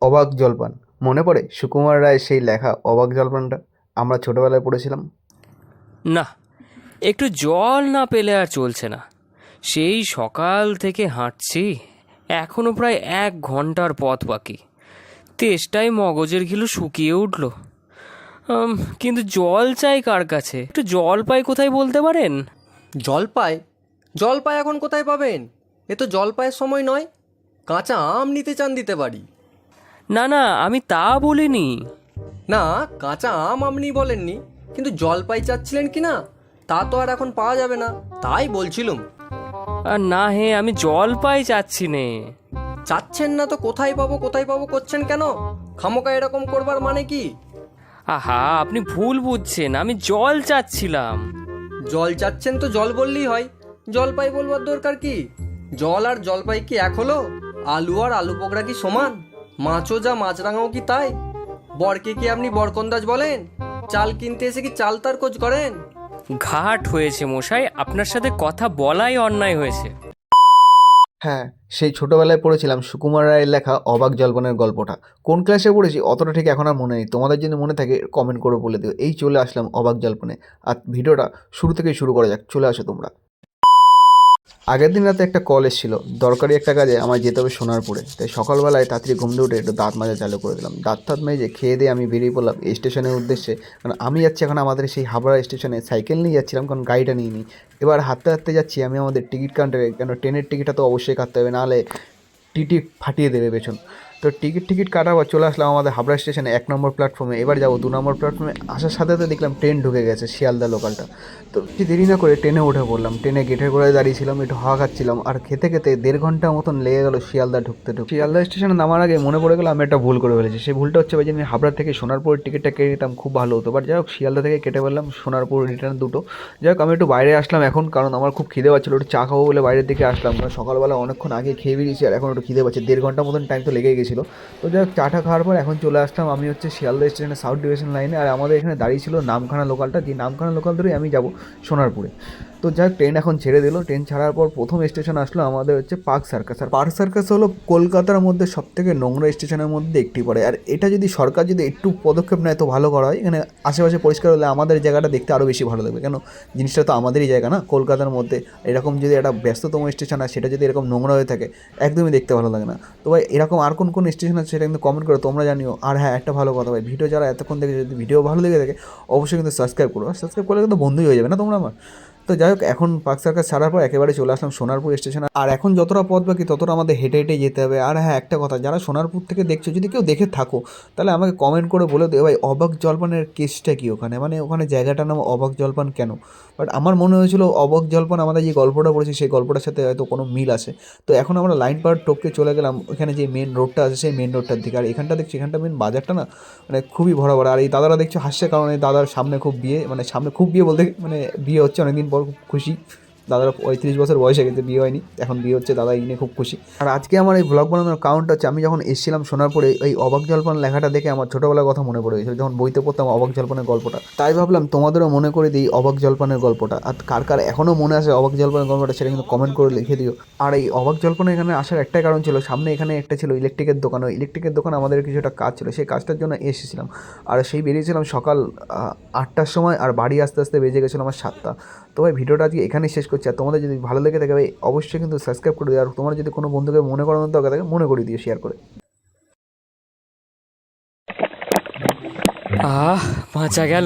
অবাক জলপান। মনে পড়ে সুকুমার রায়ের সেই লেখা অবাক জলপানটা? আমরা ছোটোবেলায় পড়েছিলাম। না একটু জল না পেলে আর চলছে না। সেই সকাল থেকে হাঁটছি এখনও প্রায় এক ঘণ্টার পথ বাকি। তেষ্টায় মগজের ঘিলু শুকিয়ে উঠল। কিন্তু জল চাই কার কাছে? একটু জল পাই কোথায় বলতে পারেন? জলপাই জলপাই এখন কোথায় পাবেন? এ তো জলপাইয়ের সময় নয়। কাঁচা আম নিতে চান দিতে পারি। না না আমি তা বলিনি। না কাঁচা আম আপনি বলেননি কিন্তু জলপাই চাচ্ছিলেন কি না তা তো আর এখন পাওয়া যাবে না তাই বলছিলুম। আর না হে আমি জল পাই চাচ্ছি নে। চাচ্ছেন না তো কোথায় পাবো কোথায় পাবো করছেন কেন? খামোকা এরকম করবার মানে কি? আহা আপনি ভুল বুঝছেন আমি জল চাচ্ছিলাম। জল চাচ্ছেন তো জল বললেই হয় জলপাই বলবার দরকার কি? জল আর জলপাই কি এক হলো? আলু আর আলু পোকরা কি সমান? মাছও যা মাছরাঙাও কি তাই? বরকে কি আপনি বরকন্দাজ বলেন? চাল কিনতে এসে কি চাল তার খোঁজ করেন? ঘাট হয়েছে মশাই আপনার সাথে কথা বলাই অন্যায় হয়েছে। হ্যাঁ সেই ছোটোবেলায় পড়েছিলাম সুকুমার রায়ের লেখা অবাক জলপানের গল্পটা। কোন ক্লাসে পড়েছি? অতটা ঠিক এখন আর মনে নেই। তোমাদের যদি মনে থাকে কমেন্ট করে বলে দিও। এই চলে আসলাম অবাক জল্পনে আর ভিডিওটা শুরু থেকেই শুরু করা যাক। চলে আসো তোমরা। আগের দিন রাতে একটা কল এসেছিল। দরকারি একটা কাজে আমার যেতে হবে সোনারপুরে। তাই সকালবেলায় তাড়াতাড়ি ঘুম দিয়ে উঠে একটু দাঁত মাজা চালু করে দিলাম। দাঁত তাঁত মেজে খেয়ে দিয়ে আমি বেরিয়ে পড়লাম এই স্টেশনের উদ্দেশ্যে। কারণ আমি যাচ্ছি এখন আমাদের সেই হাবড়া স্টেশনে। সাইকেল নিয়ে যাচ্ছিলাম, কারণ গাড়িটা নিয়ে নিই। এবার হাঁটতে হাঁটতে যাচ্ছি আমি আমাদের টিকিট কাউন্টারে। কেন, ট্রেনের টিকিটটা তো অবশ্যই কাটতে হবে, নাহলে টিটি ফাটিয়ে দেবে পেছন। তো টিকিট টিকিট কাটার পর চলে আসলাম আমাদের হাবড়া স্টেশনে এক নম্বর প্ল্যাটফর্মে এবার যাব দু নম্বর প্ল্যাটফর্মে আসার সাথে সাথে দেখলাম ট্রেন ঢুকে গেছে, শিয়ালদা লোকালটা তো বেশি দেরি না করে ট্রেনে উঠে পড়লাম। ট্রেনে গেটের করে দাঁড়িয়েছিলাম, একটু হাওয়া খাচ্ছিলাম। আর খেতে খেতে দেড় ঘণ্টা মতন লেগে গেলো শিয়ালদা ঢুকতে ঢুকতে। শিয়ালদা স্টেশনে নামার আগে মনে পড়ে গেলো আমি একটা ভুল করে ফেলেছি। সেই ভুলটা হচ্ছে যে আমি হাবড়া থেকে সোনারপুরের টিকিটটা কেটে নিতাম, খুব ভালো হতো। বাট যাই হোক শিয়ালদা থেকে কেটে ফেললাম, সোনারপুর রিটার্ন দুটো। যাই হোক আমি একটু বাইরে আসলাম এখন, কারণ আমার খুব খিদে পাচ্ছিলো। একটু চা খাব বলে বাইরের দিকে আসলাম। সকালবেলা অনেকক্ষণ আগে খেয়ে বেরিয়েছি, আর এখন একটু খিদে পাচ্ছে। দেড় ঘণ্টা মতন টাইম তো লেগে গেছিল তো যাই হোক, চাটা খাওয়ার পর এখন চলে আসলাম আমি হচ্ছে শিয়ালদা স্টেশনে সাউথ ডিভিশন লাইনে। আর আমাদের এখানে দাঁড়িয়ে ছিল নামখানা লোকালটা। যে নামখানা লোকাল ধরেই আমি যাব সোনারপুরে। তো যাই হোক, ট্রেন এখন ছেড়ে দিল। ট্রেন ছাড়ার পর প্রথম স্টেশন আসলো আমাদের হচ্ছে পার্ক সার্কাস। আর পার্ক সার্কাস হলো কলকাতার মধ্যে সব থেকে নোংরা স্টেশনের মধ্যে একটি পড়ে। আর এটা যদি সরকার যদি একটু পদক্ষেপ নেয়, তো ভালো করা হয়। এখানে আশেপাশে পরিষ্কার হলে আমাদের জায়গাটা দেখতে আরও বেশি ভালো লাগবে। কেন? জিনিসটা তো আমাদেরই জায়গা না, কলকাতার মধ্যে। এরকম যদি একটা ব্যস্ততম স্টেশন আছে সেটা যদি এরকম নোংরা হয়ে থাকে, একদমই দেখতে ভালো লাগে না। তো ভাই, এরকম আর কোন কোন স্টেশন আছে সেটা কিন্তু কমেন্ট করো তোমরা জানিও। আর হ্যাঁ একটা ভালো কথা ভাই ভিডিও যারা এতক্ষণ দেখে যদি ভিডিও ভালো লেগে থাকে, অবশ্যই কিন্তু সাবস্ক্রাইব করো। সাবস্ক্রাইব করলে কিন্তু বন্ধুই হয়ে যাবে না তোমরা আমার? তো যাই হোক, এখন পার্ক সার্কাস ছাড়ার পর একেবারে চলে আসলাম সোনারপুর স্টেশন। আর এখন যতটা পথ বাকি, ততটা আমাদের হেঁটে হেঁটে যেতে হবে। আর হ্যাঁ একটা কথা, যারা সোনারপুর থেকে দেখছ, যদি কেউ দেখে থাকো, তাহলে আমাকে কমেন্ট করে বলে দিও, ভাই, অবাক জলপানের কেসটা কি ওখানে? মানে ওখানে জায়গাটার নাম অবাক জলপান কেন? বাট আমার মনে হয়েছিল, অবাক জলপান আমাদের যে গল্পটা পড়েছি, সেই গল্পটার সাথে হয়তো কোনো মিল আছে। তো এখন আমরা লাইন পার টপকে চলে গেলাম, ওখানে যে মেন রোডটা আছে, সেই মেন রোডটার দিকে। আর এখানটা দেখছি, এখানটা মেন বাজারটা না মানে খুবই ভরা ভরা আর এই দাদারা দেখছ, হাসছে, কারণ এই দাদার সামনে খুব বিয়ে মানে সামনে খুব বিয়ে বলতে মানে বিয়ে হচ্ছে অনেকদিন পর। খুব খুশি দাদার পঁয়ত্রিশ বছর বয়স গেছে, বিয়ে হয়নি। এখন বিয়ে হচ্ছে, দাদা এই নিয়ে খুব খুশি। আর আজকে আমার এই ব্লগ বানানোর কারণটা হচ্ছে, আমি যখন এসেছিলাম সোনারপুরে এই অবাক জল্পন লেখাটা দেখে আমার ছোটোবেলার কথা মনে পড়ে গেছিল, যখন বইতে পড়তাম অবাক জল্পনের গল্পটা। তাই ভাবলাম তোমাদেরও মনে করে দিই অবাক জল্পনের গল্পটা। আর কার কার এখনও মনে আছে অবাক জল্পনের গল্পটা, সেটা কিন্তু কমেন্ট করে লিখে দিও। আর এই অবাক জল্পনা এখানে আসার একটাই কারণ ছিল, সামনে এখানে একটা ছিল ইলেকট্রিকের দোকান। ওই ইলেকট্রিকের দোকান আমাদের কিছু একটা কাজ ছিল, সেই কাজটার জন্য এসেছিলাম। আর সেই বেরিয়েছিলাম সকাল আটটার সময়, আর বাড়ি আস্তে আস্তে বেজে গেছিল আমার সাতটা। তো ভাই, ভিডিওটা আজকে এখানেই শেষ করছি। আর তোমাদের যদি ভালো লেগে থাকে, অবশ্যই কিন্তু সাবস্ক্রাইব করে দিও। আর তোমার যদি কোনো বন্ধুকে মনে করানোর দরকার থাকে মনে করে দিও শেয়ার করে। আহ, বাঁচা গেল।